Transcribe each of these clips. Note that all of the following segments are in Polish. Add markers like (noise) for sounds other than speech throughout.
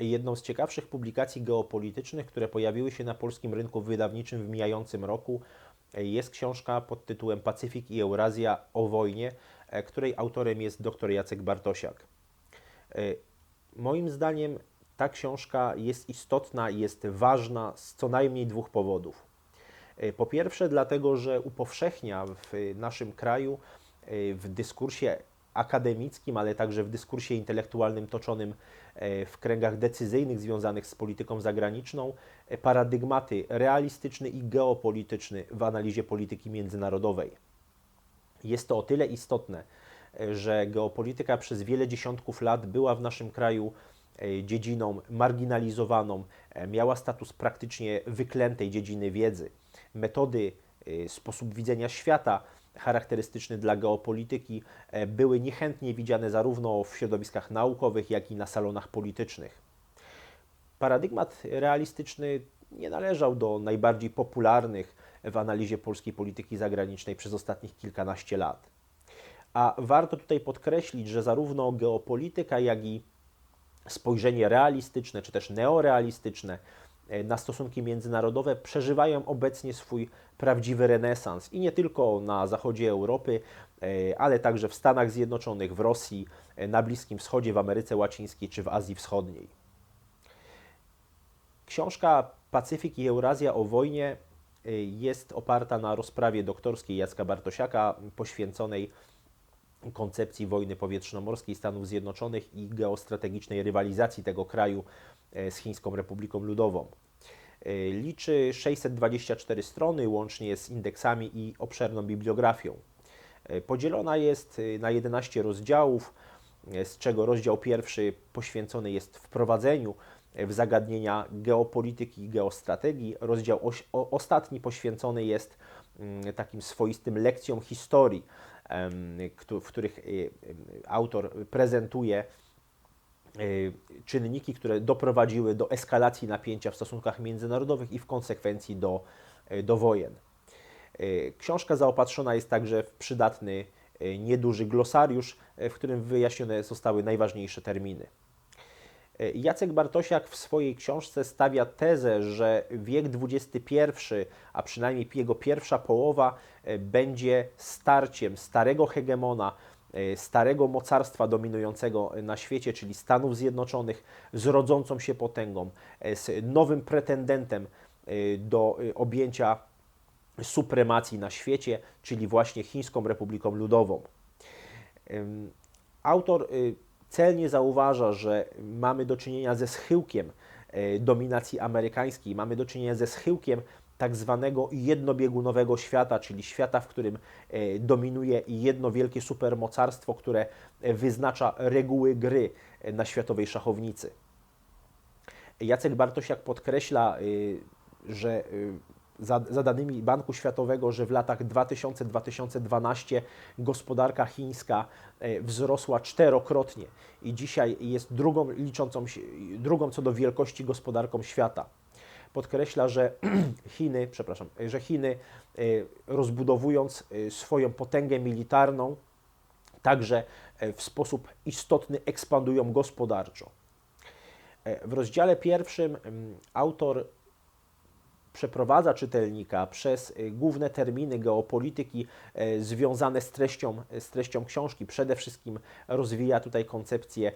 Jedną z ciekawszych publikacji geopolitycznych, które pojawiły się na polskim rynku wydawniczym w mijającym roku, jest książka pod tytułem Pacyfik i Eurazja o wojnie, której autorem jest dr Jacek Bartosiak. Moim zdaniem ta książka jest istotna, jest ważna z co najmniej dwóch powodów. Po pierwsze, dlatego, że upowszechnia w naszym kraju w dyskursie akademickim, ale także w dyskursie intelektualnym toczonym e, w kręgach decyzyjnych związanych z polityką zagraniczną e, paradygmaty realistyczny i geopolityczny w analizie polityki międzynarodowej. Jest to o tyle istotne, e, że geopolityka przez wiele dziesiątków lat była w naszym kraju dziedziną marginalizowaną, miała status praktycznie wyklętej dziedziny wiedzy. Metody, sposób widzenia świata, charakterystyczny dla geopolityki, e, były niechętnie widziane zarówno w środowiskach naukowych, jak i na salonach politycznych. Paradygmat realistyczny nie należał do najbardziej popularnych w analizie polskiej polityki zagranicznej przez ostatnich kilkanaście lat. A warto tutaj podkreślić, że zarówno geopolityka, jak i spojrzenie realistyczne czy też neorealistyczne na stosunki międzynarodowe przeżywają obecnie swój prawdziwy renesans i nie tylko na zachodzie Europy, e, ale także w Stanach Zjednoczonych, w Rosji, e, na Bliskim Wschodzie, w Ameryce Łacińskiej czy w Azji Wschodniej. Książka Pacyfik i Eurazja o wojnie jest oparta na rozprawie doktorskiej Jacka Bartosiaka poświęconej koncepcji wojny powietrzno-morskiej Stanów Zjednoczonych i geostrategicznej rywalizacji tego kraju E, z Chińską Republiką Ludową. E, liczy 624 strony, łącznie z indeksami i obszerną bibliografią. E, podzielona jest na 11 rozdziałów, z czego rozdział pierwszy poświęcony jest wprowadzeniu w zagadnienia geopolityki i geostrategii. Rozdział ostatni poświęcony jest mm, takim swoistym lekcjom historii, w których autor prezentuje Y, czynniki, które doprowadziły do eskalacji napięcia w stosunkach międzynarodowych i w konsekwencji do, y, do wojen. Książka zaopatrzona jest także w przydatny, nieduży glosariusz, w którym wyjaśnione zostały najważniejsze terminy. Jacek Bartosiak w swojej książce stawia tezę, że wiek XXI, a przynajmniej jego pierwsza połowa, będzie starciem starego hegemona E, starego mocarstwa dominującego na świecie, czyli Stanów Zjednoczonych, z rodzącą się potęgą, e, z nowym pretendentem e, do objęcia supremacji na świecie, czyli właśnie Chińską Republiką Ludową. Autor celnie zauważa, że mamy do czynienia ze schyłkiem dominacji amerykańskiej, mamy do czynienia ze schyłkiem tak zwanego jednobiegunowego świata, czyli świata, w którym e, dominuje jedno wielkie supermocarstwo, które e, wyznacza reguły gry e, na światowej szachownicy. Jacek Bartosiak podkreśla, że za, danymi Banku Światowego, że w latach 2000-2012 gospodarka chińska wzrosła czterokrotnie i dzisiaj jest drugą, liczącą drugą co do wielkości gospodarką świata podkreśla, że (clears throat) Chiny, przepraszam, że Chiny e, rozbudowując e, swoją potęgę militarną, także e, w sposób istotny ekspandują gospodarczo. W rozdziale pierwszym autor przeprowadza czytelnika przez y, główne terminy geopolityki y, związane z treścią, z treścią książki. Przede wszystkim rozwija tutaj koncepcję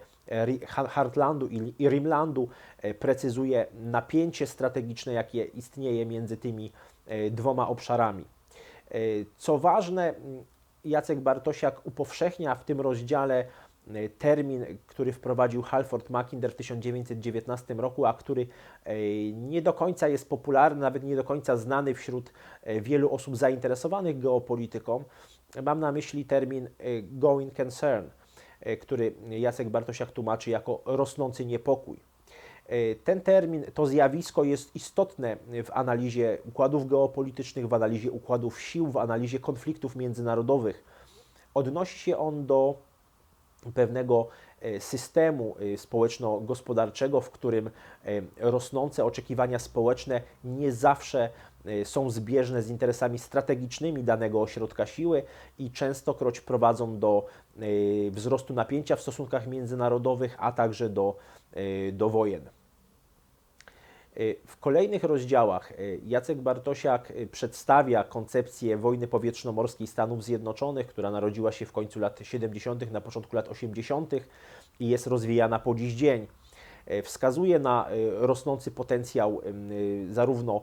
Heartlandu i Rimlandu, y, precyzuje napięcie strategiczne, jakie istnieje między tymi dwoma obszarami. Co ważne, Jacek Bartosiak upowszechnia w tym rozdziale E, termin, który wprowadził Halford Mackinder w 1919 roku, a który e, nie do końca jest popularny, nawet nie do końca znany wśród e, wielu osób zainteresowanych geopolityką. Mam na myśli termin going concern, który Jacek Bartosiak tłumaczy jako rosnący niepokój. Ten termin, to zjawisko jest istotne w analizie układów geopolitycznych, w analizie układów sił, w analizie konfliktów międzynarodowych. Odnosi się on do pewnego systemu społeczno-gospodarczego, w którym rosnące oczekiwania społeczne nie zawsze są zbieżne z interesami strategicznymi danego ośrodka siły i częstokroć prowadzą do wzrostu napięcia w stosunkach międzynarodowych, a także do, do wojen. W kolejnych rozdziałach Jacek Bartosiak przedstawia koncepcję wojny powietrzno-morskiej Stanów Zjednoczonych, która narodziła się w końcu lat 70., na początku lat 80. i jest rozwijana po dziś dzień. Wskazuje na rosnący potencjał zarówno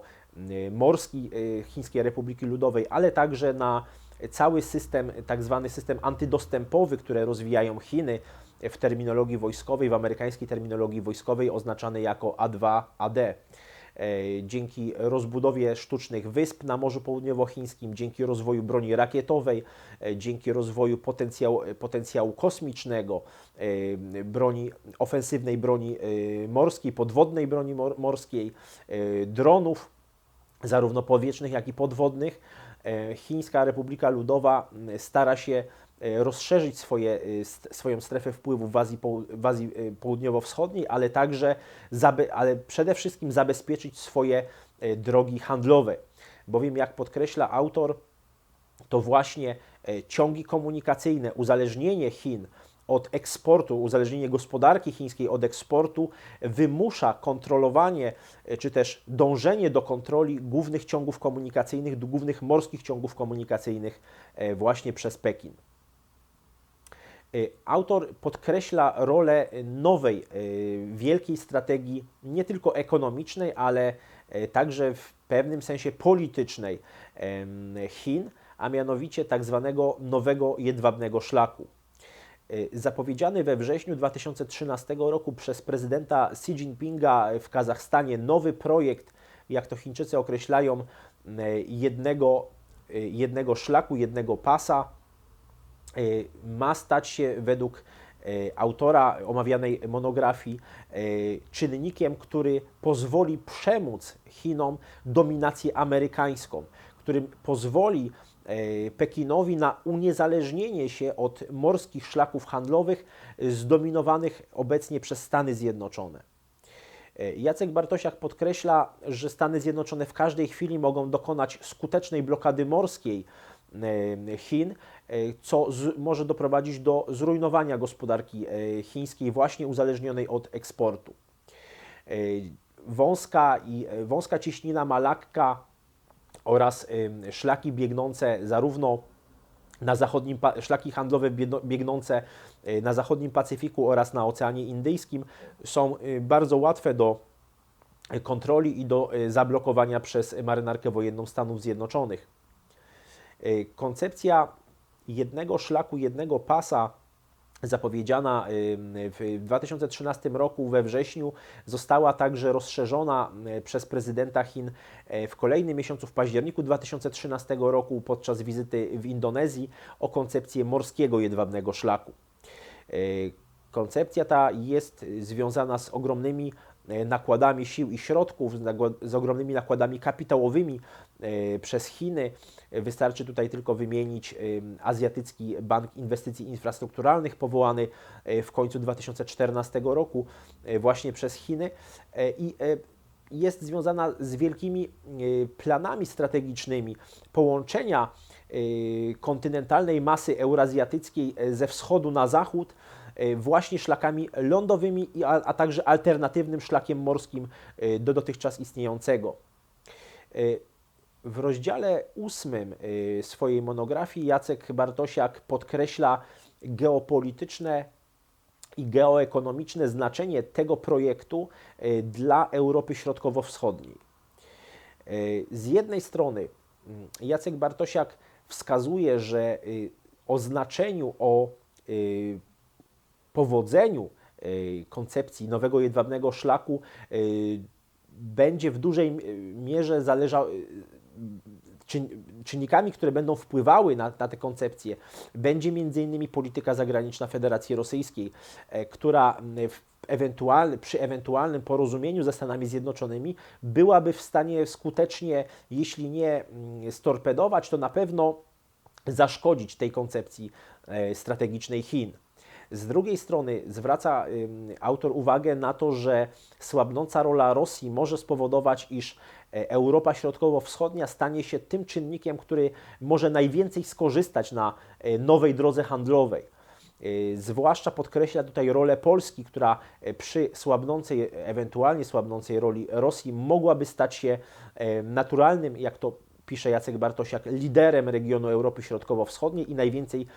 morski Chińskiej Republiki Ludowej, ale także na cały system, tak zwany system antydostępowy, które rozwijają Chiny w terminologii wojskowej, w amerykańskiej terminologii wojskowej oznaczany jako A2AD. Dzięki rozbudowie sztucznych wysp na Morzu Południowochińskim, dzięki rozwoju broni rakietowej, dzięki rozwoju potencjału, potencjału kosmicznego, broni, ofensywnej broni morskiej, podwodnej broni morskiej, dronów, zarówno powietrznych, jak i podwodnych, Chińska Republika Ludowa stara się rozszerzyć swoje, swoją strefę wpływu w Azji, w Azji Południowo-Wschodniej, ale także, ale przede wszystkim zabezpieczyć swoje drogi handlowe. Bowiem, jak podkreśla autor, to właśnie ciągi komunikacyjne, uzależnienie Chin od eksportu, uzależnienie gospodarki chińskiej od eksportu wymusza kontrolowanie czy też dążenie do kontroli głównych ciągów komunikacyjnych, głównych morskich ciągów komunikacyjnych właśnie przez Pekin. Autor podkreśla rolę nowej, wielkiej strategii, nie tylko ekonomicznej, ale także w pewnym sensie politycznej Chin, a mianowicie tak zwanego nowego jedwabnego szlaku. Zapowiedziany we wrześniu 2013 roku przez prezydenta Xi Jinpinga w Kazachstanie nowy projekt, jak to Chińczycy określają, jednego, jednego szlaku, jednego pasa, ma stać się według autora omawianej monografii czynnikiem, który pozwoli przemóc Chinom dominację amerykańską, który pozwoli Pekinowi na uniezależnienie się od morskich szlaków handlowych zdominowanych obecnie przez Stany Zjednoczone. Jacek Bartosiak podkreśla, że Stany Zjednoczone w każdej chwili mogą dokonać skutecznej blokady morskiej Chin, co z, może doprowadzić do zrujnowania gospodarki chińskiej, właśnie uzależnionej od eksportu. Wąska, i, wąska cieśnina Malakka oraz szlaki biegnące zarówno na zachodnim, szlaki handlowe biegnące na zachodnim Pacyfiku oraz na Oceanie Indyjskim są bardzo łatwe do kontroli i do zablokowania przez marynarkę wojenną Stanów Zjednoczonych. Koncepcja jednego szlaku, jednego pasa zapowiedziana w 2013 roku we wrześniu została także rozszerzona przez prezydenta Chin w kolejnym miesiącu, w październiku 2013 roku podczas wizyty w Indonezji o koncepcję morskiego jedwabnego szlaku. Koncepcja ta jest związana z ogromnymi nakładami sił i środków, z ogromnymi nakładami kapitałowymi przez Chiny. Wystarczy tutaj tylko wymienić Azjatycki Bank Inwestycji Infrastrukturalnych, powołany w końcu 2014 roku właśnie przez Chiny i jest związana z wielkimi planami strategicznymi połączenia kontynentalnej masy eurazjatyckiej ze wschodu na zachód właśnie szlakami lądowymi, a, także alternatywnym szlakiem morskim do dotychczas istniejącego. W rozdziale ósmym swojej monografii Jacek Bartosiak podkreśla geopolityczne i geoekonomiczne znaczenie tego projektu dla Europy Środkowo-Wschodniej. Z jednej strony mm, Jacek Bartosiak wskazuje, że o znaczeniu, o powodzeniu koncepcji nowego jedwabnego szlaku będzie w dużej mierze zależało czynnikami, które będą wpływały na, na tę koncepcję, będzie m.in. polityka zagraniczna Federacji Rosyjskiej, e, która przy ewentualnym porozumieniu ze Stanami Zjednoczonymi byłaby w stanie skutecznie, jeśli nie storpedować, to na pewno zaszkodzić tej koncepcji e, strategicznej Chin. Z drugiej strony zwraca autor uwagę na to, że słabnąca rola Rosji może spowodować, iż e, Europa Środkowo-Wschodnia stanie się tym czynnikiem, który może najwięcej skorzystać na e, nowej drodze handlowej. E, zwłaszcza podkreśla tutaj rolę Polski, która przy słabnącej, ewentualnie słabnącej roli Rosji mogłaby stać się naturalnym, jak to pisze Jacek Bartosiak, liderem regionu Europy Środkowo-Wschodniej i najwięcej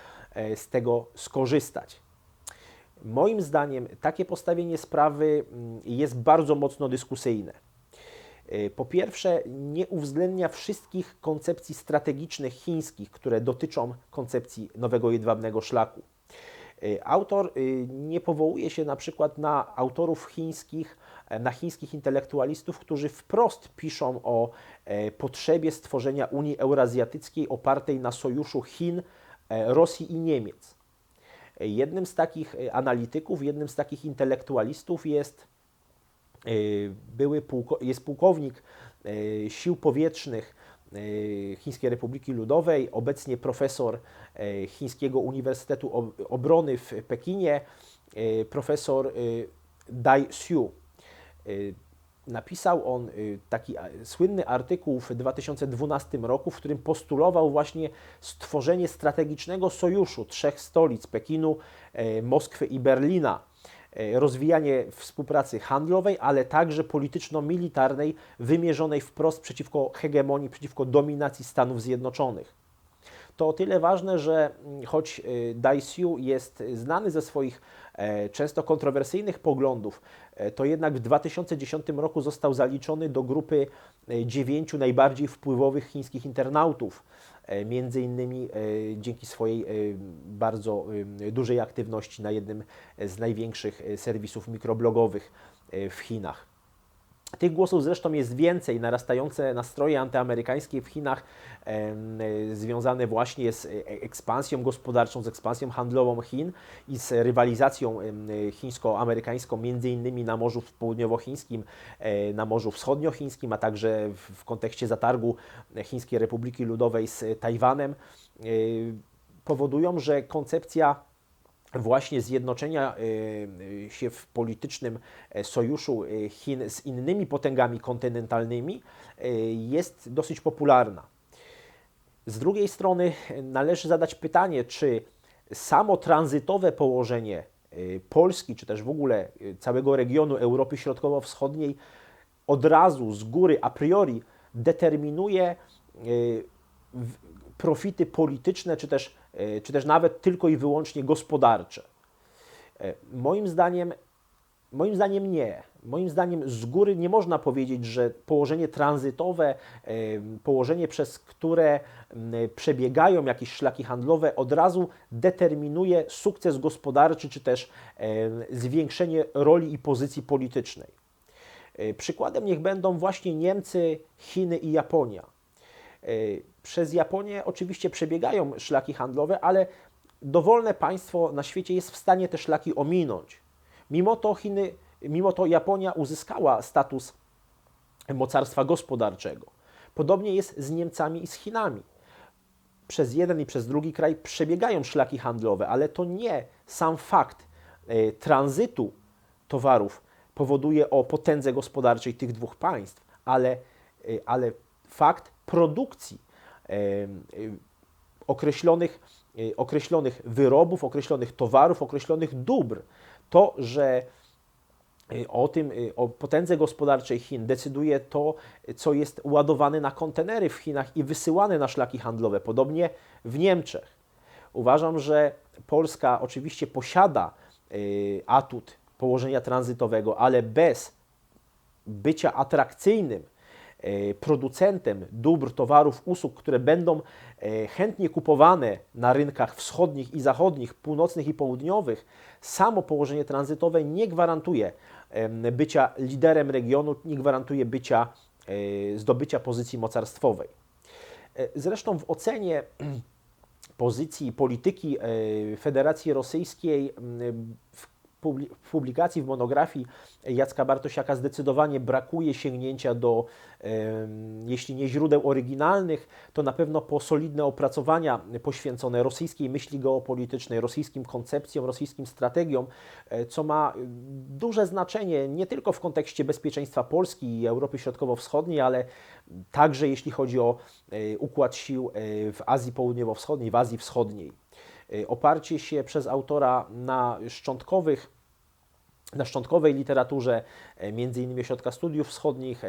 z tego skorzystać. Moim zdaniem takie postawienie sprawy mm, jest bardzo mocno dyskusyjne. E, po pierwsze, nie uwzględnia wszystkich koncepcji strategicznych chińskich, które dotyczą koncepcji nowego jedwabnego szlaku. E, autor e, nie powołuje się na przykład na autorów chińskich, na chińskich intelektualistów, którzy wprost piszą o potrzebie stworzenia Unii Eurazjatyckiej opartej na sojuszu Chin, Rosji i Niemiec. Jednym z takich e, analityków, jednym z takich intelektualistów jest, e, były pułko, jest pułkownik e, sił powietrznych Chińskiej Republiki Ludowej, obecnie profesor Chińskiego Uniwersytetu Obrony w Pekinie, profesor Dai Xiu. Napisał on y, taki słynny artykuł w 2012 roku, w którym postulował właśnie stworzenie strategicznego sojuszu trzech stolic Pekinu, e, Moskwy i Berlina e, rozwijanie współpracy handlowej, ale także polityczno-militarnej, wymierzonej wprost przeciwko hegemonii, przeciwko dominacji Stanów Zjednoczonych. To o tyle ważne, że mm, choć y, Dai Xiu jest znany ze swoich często kontrowersyjnych poglądów, e, to jednak w 2010 roku został zaliczony do grupy e, dziewięciu najbardziej wpływowych chińskich internautów, między innymi dzięki swojej bardzo dużej aktywności na jednym z największych serwisów mikroblogowych w Chinach. Tych głosów zresztą jest więcej. Narastające nastroje antyamerykańskie w Chinach e, związane właśnie z ekspansją gospodarczą, z ekspansją handlową Chin i z rywalizacją chińsko-amerykańską, między innymi na Morzu Południowochińskim, e, na Morzu Wschodniochińskim, a także w, kontekście zatargu Chińskiej Republiki Ludowej z Tajwanem, e, powodują, że koncepcja właśnie zjednoczenia e, e, się w politycznym e, sojuszu Chin z innymi potęgami kontynentalnymi jest dosyć popularna. Z drugiej strony należy zadać pytanie, czy samo tranzytowe położenie Polski, czy też w ogóle całego regionu Europy Środkowo-Wschodniej od razu, z góry, a priori determinuje profity polityczne, czy też, czy też nawet tylko i wyłącznie gospodarcze. E, moim zdaniem, moim zdaniem nie. Moim zdaniem z góry nie można powiedzieć, że położenie tranzytowe, e, położenie przez które przebiegają jakieś szlaki handlowe, od razu determinuje sukces gospodarczy, czy też zwiększenie roli i pozycji politycznej. Przykładem niech będą właśnie Niemcy, Chiny i Japonia przez Japonię oczywiście przebiegają szlaki handlowe, ale dowolne państwo na świecie jest w stanie te szlaki ominąć. Mimo to Chiny, mimo to Japonia uzyskała status mocarstwa gospodarczego. Podobnie jest z Niemcami i z Chinami. Przez jeden i przez drugi kraj przebiegają szlaki handlowe, ale to nie sam fakt e, tranzytu towarów powoduje o potędze gospodarczej tych dwóch państw, ale, e, ale fakt produkcji określonych, e, określonych wyrobów, określonych towarów, określonych dóbr. To, że e, o tym, e, o potędze gospodarczej Chin decyduje to, co jest ładowane na kontenery w Chinach i wysyłane na szlaki handlowe. Podobnie w Niemczech. Uważam, że Polska oczywiście posiada atut położenia tranzytowego, ale bez bycia atrakcyjnym producentem dóbr, towarów, usług, które będą e, chętnie kupowane na rynkach wschodnich i zachodnich, północnych i południowych, samo położenie tranzytowe nie gwarantuje bycia liderem regionu, nie gwarantuje bycia, e, zdobycia pozycji mocarstwowej. Zresztą w ocenie (clears throat) pozycji polityki Federacji Rosyjskiej publi- w publikacji, w monografii Jacka Bartosiaka zdecydowanie brakuje sięgnięcia do, jeśli nie źródeł oryginalnych, to na pewno po solidne opracowania poświęcone rosyjskiej myśli geopolitycznej, rosyjskim koncepcjom, rosyjskim strategiom, e, co ma y, duże znaczenie nie tylko w kontekście bezpieczeństwa Polski i Europy Środkowo-Wschodniej, ale także jeśli chodzi o e, układ sił e, w Azji Południowo-Wschodniej, w Azji Wschodniej. E, Oparcie się przez autora na szczątkowych na szczątkowej literaturze, e, innymi Ośrodka Studiów Wschodnich, e,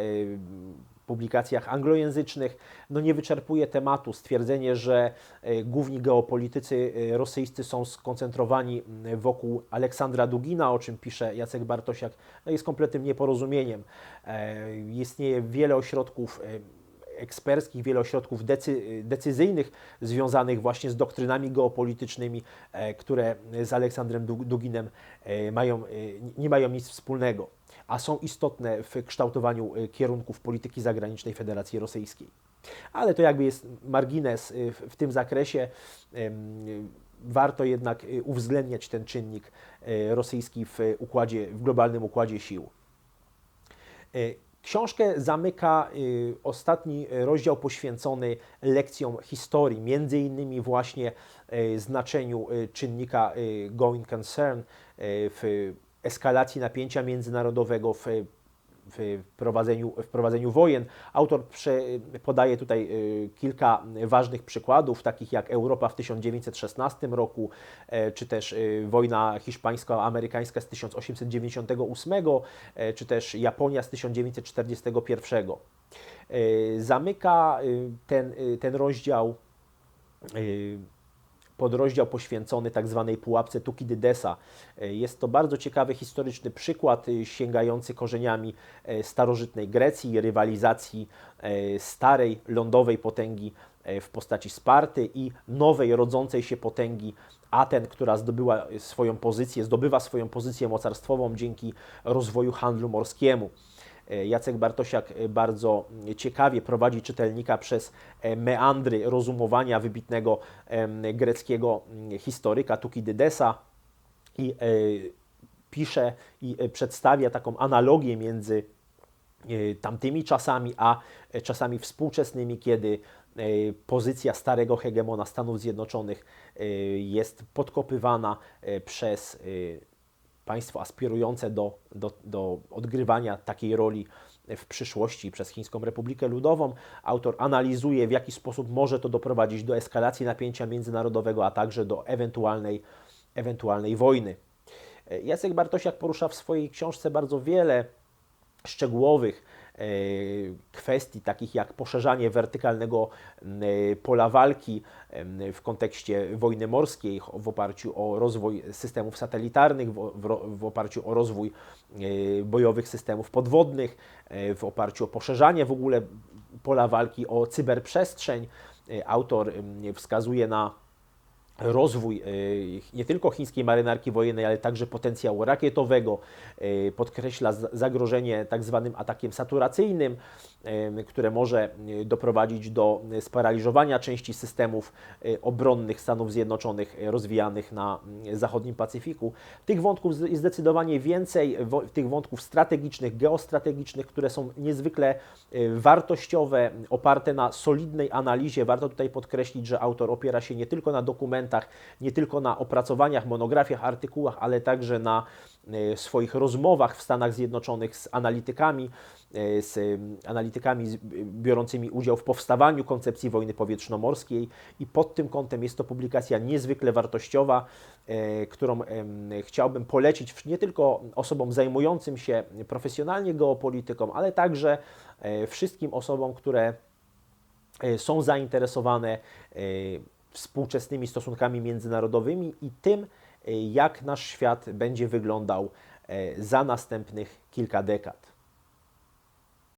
publikacjach anglojęzycznych, no nie wyczerpuje tematu. Stwierdzenie, że e, główni geopolitycy rosyjscy są skoncentrowani wokół Aleksandra Dugina, o czym pisze Jacek Bartosiak, no jest kompletnym nieporozumieniem. Istnieje wiele ośrodków eksperckich, wiele ośrodków decy, decyzyjnych związanych właśnie z doktrynami geopolitycznymi, e, które z Aleksandrem Dug- Duginem e, mają, e, nie mają nic wspólnego, a są istotne w kształtowaniu kierunków polityki zagranicznej Federacji Rosyjskiej. Ale to jakby jest margines w, tym zakresie. Warto jednak uwzględniać ten czynnik rosyjski w układzie, w globalnym układzie sił. Książkę zamyka y, ostatni rozdział poświęcony lekcjom historii, między innymi właśnie y, znaczeniu y, czynnika going concern w eskalacji napięcia międzynarodowego, w, w prowadzeniu, w prowadzeniu wojen. Autor prze, podaje tutaj y, kilka ważnych przykładów, takich jak Europa w 1916 roku, e, czy też y, wojna hiszpańsko-amerykańska z 1898, e, czy też Japonia z 1941. E, Zamyka y, ten, ten rozdział podrozdział poświęcony tak zwanej pułapce Tukidydesa. E, Jest to bardzo ciekawy historyczny przykład y, sięgający korzeniami e, starożytnej Grecji, rywalizacji e, starej lądowej potęgi e, w postaci Sparty i nowej rodzącej się potęgi Aten, która zdobyła swoją pozycję, zdobywa swoją pozycję mocarstwową dzięki rozwoju handlu morskiemu. E, Jacek Bartosiak e, bardzo ciekawie prowadzi czytelnika przez e, meandry rozumowania wybitnego greckiego mm, historyka Tukidydesa i e, pisze i e, przedstawia taką analogię między e, tamtymi czasami, a e, czasami współczesnymi, kiedy e, pozycja starego hegemona Stanów Zjednoczonych e, jest podkopywana e, przez e, państwo aspirujące do, do, do odgrywania takiej roli w przyszłości przez Chińską Republikę Ludową. Autor analizuje, w jaki sposób może to doprowadzić do eskalacji napięcia międzynarodowego, a także do ewentualnej, ewentualnej wojny. E, Jacek Bartosiak porusza w swojej książce bardzo wiele szczegółowych kwestii, takich jak poszerzanie wertykalnego e, pola walki w kontekście wojny morskiej w oparciu o rozwój systemów satelitarnych, w, oparciu o rozwój e, bojowych systemów podwodnych, e, w oparciu o poszerzanie w ogóle pola walki o cyberprzestrzeń. E, Autor wskazuje na rozwój y, nie tylko chińskiej marynarki wojennej, ale także potencjału rakietowego, y, podkreśla zagrożenie tak zwanym atakiem saturacyjnym, które może doprowadzić do sparaliżowania części systemów obronnych Stanów Zjednoczonych rozwijanych na zachodnim Pacyfiku. Tych wątków jest zdecydowanie więcej, tych wątków strategicznych, geostrategicznych, które są niezwykle wartościowe, oparte na solidnej analizie. Warto tutaj podkreślić, że autor opiera się nie tylko na dokumentach, nie tylko na opracowaniach, monografiach, artykułach, ale także na swoich rozmowach w Stanach Zjednoczonych z analitykami, y, z y, analitykami biorącymi udział w powstawaniu koncepcji wojny powietrzno-morskiej i pod tym kątem jest to publikacja niezwykle wartościowa, y, którą chciałbym polecić nie tylko osobom zajmującym się profesjonalnie geopolityką, ale także e, wszystkim osobom, które e, są zainteresowane e, współczesnymi stosunkami międzynarodowymi i tym, e, jak nasz świat będzie wyglądał e, za następnych kilka dekad.